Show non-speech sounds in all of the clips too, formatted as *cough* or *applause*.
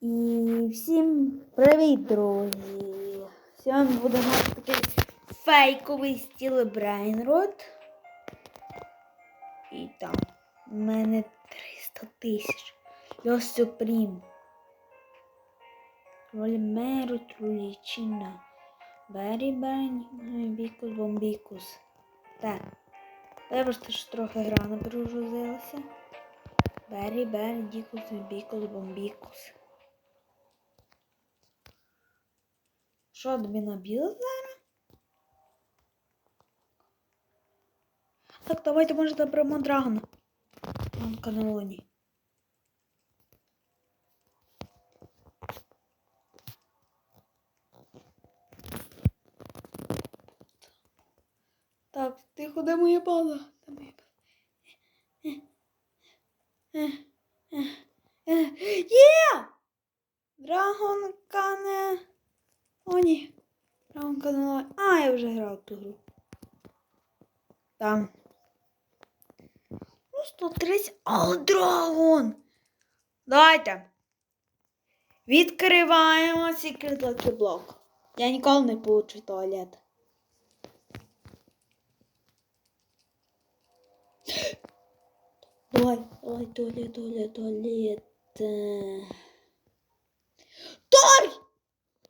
І всім привіт, друзі! Сьогодні буде наш такий фейковий стіл Брейнрод. І там у мене 300 тисяч. Льос Супрім. Рольмеру Трулічина. Бері Бері Бікус Бомбікус. Так. Вибачте, що трохи гра не перегрузилася. Бері Бері Дікус Бікус Бомбікус. Що тобі набіло зараз? Так, давайте може заберемо драгона. Вон каналоні. Так, моя база? Моя база? Е, е, е, е. Є! Драгон кане. О, ні. Драгон кане. А, я вже грав ту гру. Там. Ну, 130. А, драгон! Давайте. Відкриваємо Secret Lucky Block. Я ніколи не получу туалет. *gasps* Давай, давай, туалет, туалет, туалет. Торь!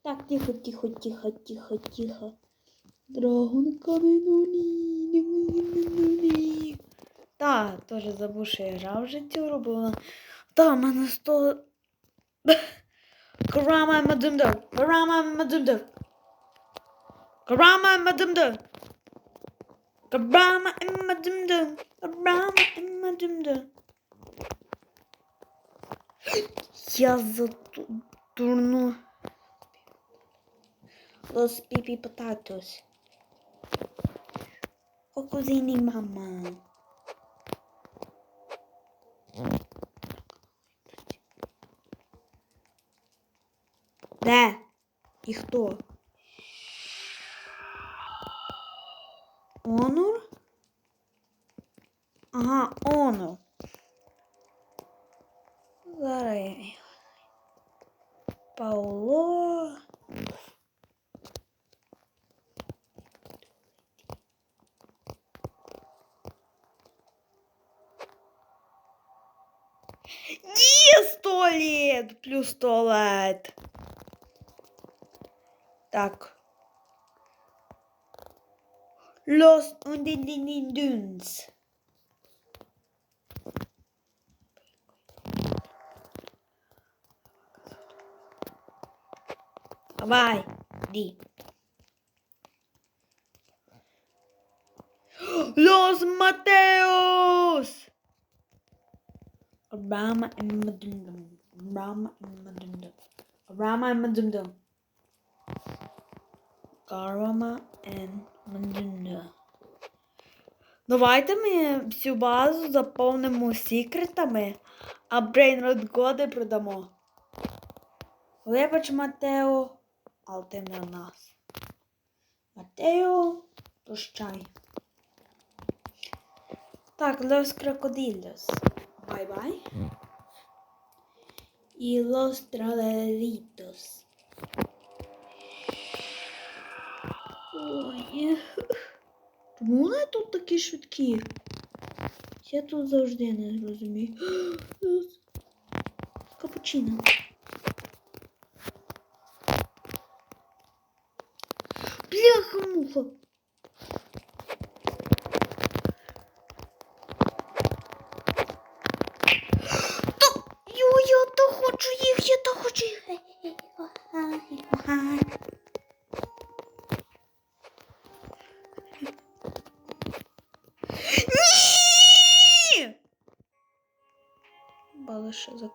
Так, тихо, тихо, тихо, тихо, тихо. Драгон каменулі. Так, теж забув, що я вже цю робила. Damanın sto... Grandma dümdüm. Grandma dümdüm. Grandma dümdüm. Grandma dümdüm. Grandma dümdüm. Yazı durnu. Los baby potatoes. O kuzeni mama. І хто? Онур? Ага, Онур. Зараз я. Пауло. Ні, туалет! Плюс туалет. Так. Los Undinduns. Давай, иди. Los Mateos! Rama and Madundum. Rama and Madundum. Rama and Madundum. And Madundum. Давайте ми всю базу заповнимо секретами, а Брейнрод годи продамо. Вибач, Матео, але ти не в нас. Матео, прощай. Так, Los Crocodillos. Бай-бай. І Los Traleritos. Ой. Чому вони тут такі швидкі? Я тут завжди не розумію. *gasps* Капучино. Бляха-муха.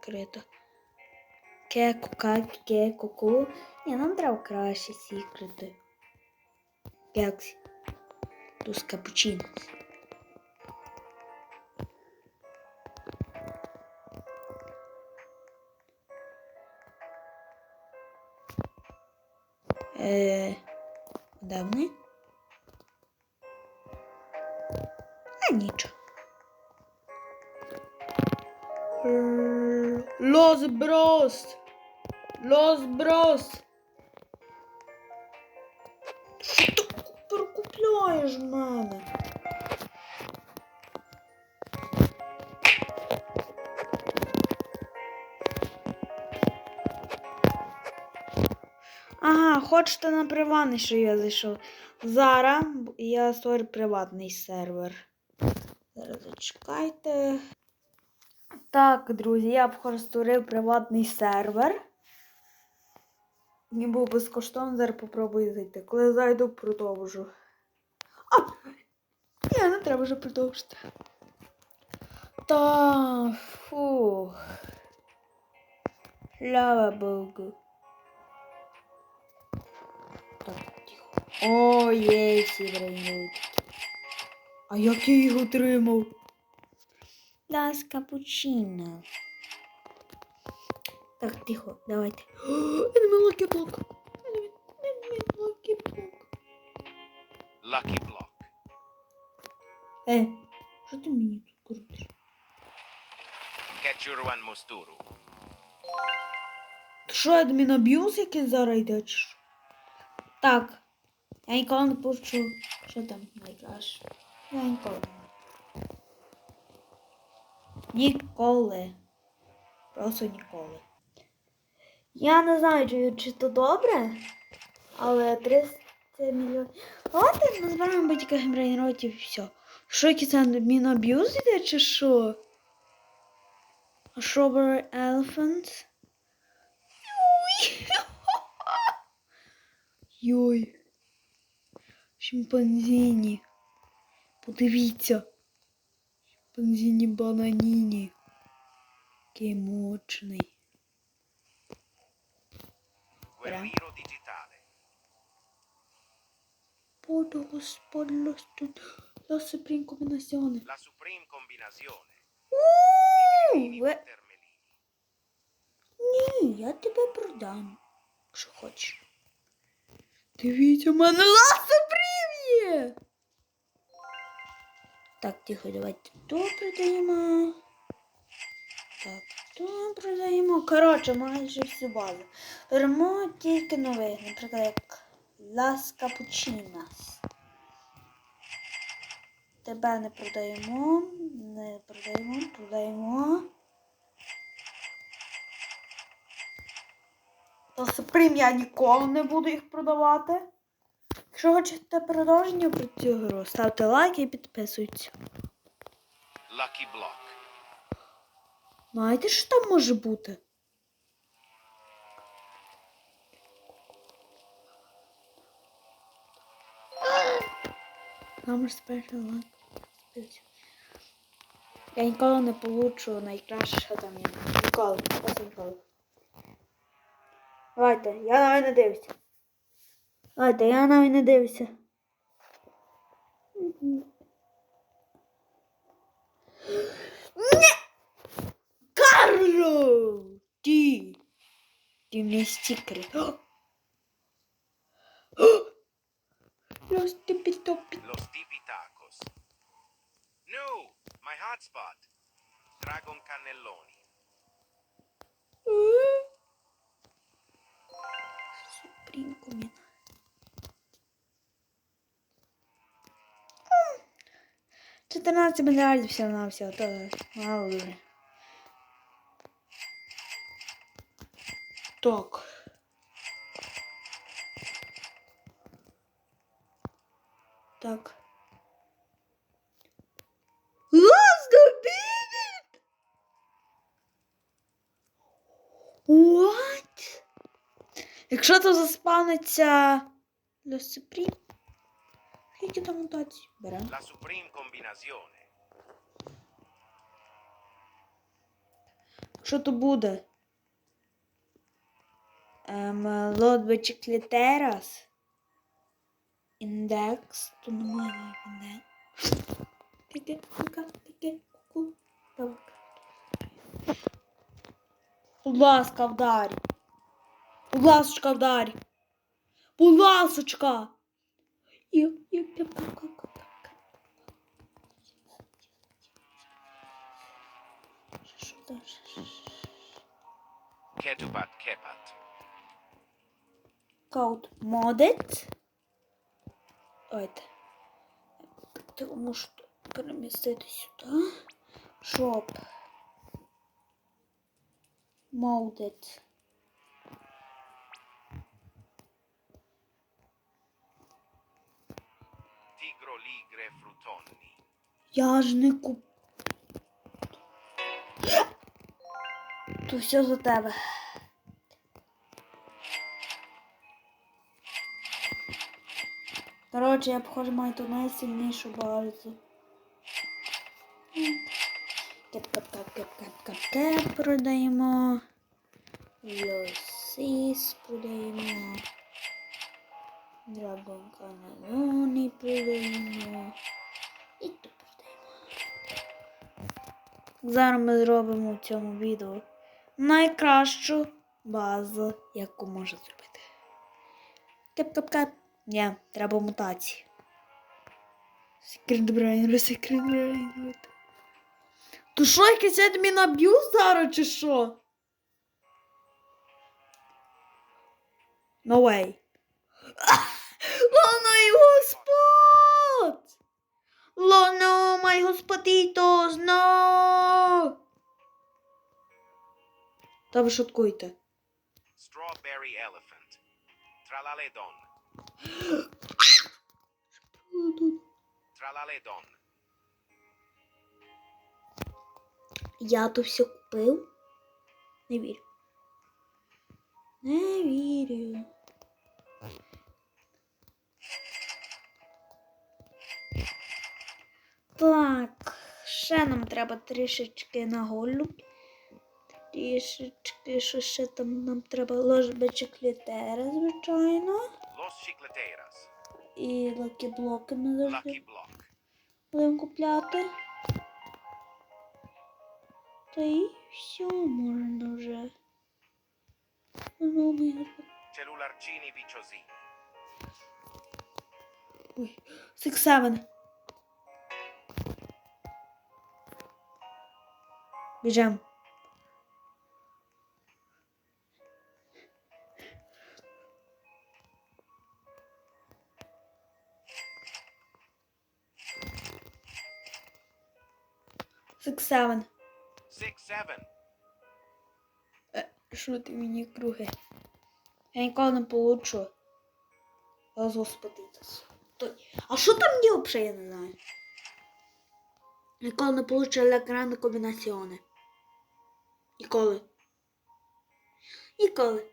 Закрита. Кеку, как, кеку, ку. Ні, нам треба краще секрети. Кекс. Тус капучино. Е, де Лос Брос. Лос Брос. Що ти перекупляєш мене? Ага, хочете на приватний, що я зайшов. Зараз я створю приватний сервер. Зараз зачекайте. Так, друзі, я б створив приватний сервер. Він був безкоштовний, зараз попробую зайти. Коли зайду, продовжу. А! Ні, не треба вже продовжити. Та фу. Слава Богу. Так, тихо. О, є всі брейнуть. А як я їх отримав? Лас капучино. Так, тихо, давайте. Enemy Lucky Block. Enemy, Lucky Block. Lucky Block. Е, що ти мені тут крутиш? Кетчурван Мустуру. Що, адмін аб'юз якийсь зараз йде? чи що? Так. Я ніколи не почув. Що там найкраще? Я ніколи. Ніколи. Просто ніколи. Я не знаю, чи, то добре, але 300 мільйонів. Давайте назбираємо батька гембрейнротів і все. Що якийсь адмін аб'юз іде, чи що? А Strawberry Elephant? Йой. Шимпанзіні. Подивіться. Шимпанзіні бананіні. Який мощний. Guerriero digitale. Поdo господло. La Supreme Combinazione. La Supreme Combinazione. Ууу. Ні, я тебе продам. Що хочеш. Дивіться, у мене Supreme є. Так, тихо, давайте то продаємо. Так, то продаємо. Коротше, майже всю базу. Беремо тільки нових, наприклад, як Las Cappuccinas. Тебе не продаємо, не продаємо, продаємо. То Supreme я ніколи не буду їх продавати. Якщо хочете продовження про цю гру, ставте лайк і підписуйтесь. Lucky Block. Знаєте, що там може бути? Номер спешл лайк. Я ніколи не получу найкраще, що там є. Ніколи, ніколи. Давайте, я навіть не дивлюся. Давайте, я навіть не дивлюся. Ні! Карло! Ти! Ти не стікер. Los tipi-topi. Los Tipitacos. No! My hotspot. Dragon Cannelloni. Supreme коміна. 14 миллиардов всего на все. Так. Так. Лаз добит! What? Якщо то заспаниться... Лосипрі? Скільки там мутацій? Беремо. La Supreme Combinazione. Що то буде? Ем, лот бечеклітерас. Індекс. То немає індекс. Тільки, тільки, тільки, ку. Добре. Будь ласка, вдарь. Будь ласочка, вдарь. Будь ласочка. І, Що далі? Ketupat Kepat. Каут модець. Давайте. Так, можу перемістити сюди. Шоп. Молдець. Я ж не куп. То все за тебе. Коротше, я похоже маю ту найсильнішу базу. Кеп, кеп, кеп, кеп, кеп, кеп, кеп продаємо. Лосіс продаємо. Драгон каналоні продаємо. Зараз ми зробимо в цьому відео найкращу базу, яку можна зробити. Кеп-кеп-кеп. Ні, треба мутації. Секретбрейнер, секретбрейнер. То що, якесь я тобі наб'ю зараз чи що? No way. *laughs* Лоно і господ! Лоно, май господітос, но! Та ви шуткуйте. Strawberry elephant. Tralaledon. Tralaledon. Я то все купив? Не вірю. Не вірю. Так, ще нам треба трішечки на голуб. Трішечки, що ще там нам треба ложбичок літера, звичайно. І лакі-блоки ми завжди будемо купляти. Та й все можна вже. Cellularcini viciosi. Ой, Six Seven. Біжем. Six Seven. Six seven. Що ти мені круги? Я ніколи не получу. З. А що там є взагалі, я не знаю. Ніколи не получу електронні комбінаціони. Ніколи. Ніколи.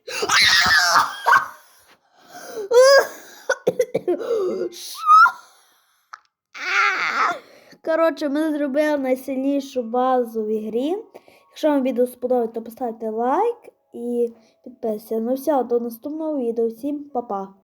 Коротше, ми зробили найсильнішу базу в ігрі. Якщо вам відео сподобається, то поставте лайк і підписуйтесь. Ну все, до наступного відео. Всім па-па.